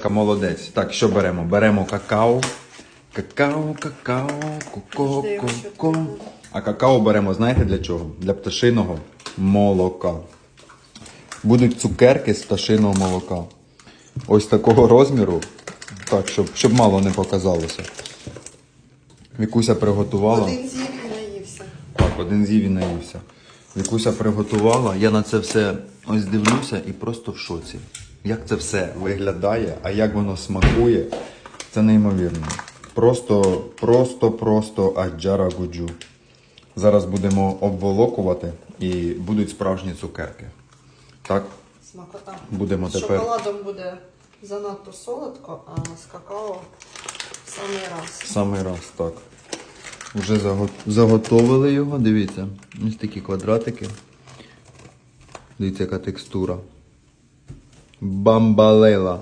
дівчатка молодець. Так, що беремо? Беремо какао. Какао, какао, коко, коко. А какао беремо, знаєте для чого? Для пташиного молока. Будуть цукерки з пташиного молока. Ось такого розміру. Так, щоб, щоб мало не показалося. Вікуся приготувала. Один з'їв і наївся. Так, один з'їв і наївся. Вікуся приготувала. Я на це все ось дивлюся і просто в шоці. Як це все виглядає, а як воно смакує, це неймовірно. Просто, просто, просто аджара гуджу. Зараз будемо обволокувати і будуть справжні цукерки. Так, Смакота. Будемо З тепер- шоколадом буде занадто солодко, а з какао в самий раз. самий раз, так. Вже заго- заготовили його, дивіться. Ось такі квадратики. Дивіться, яка текстура. Bambalela.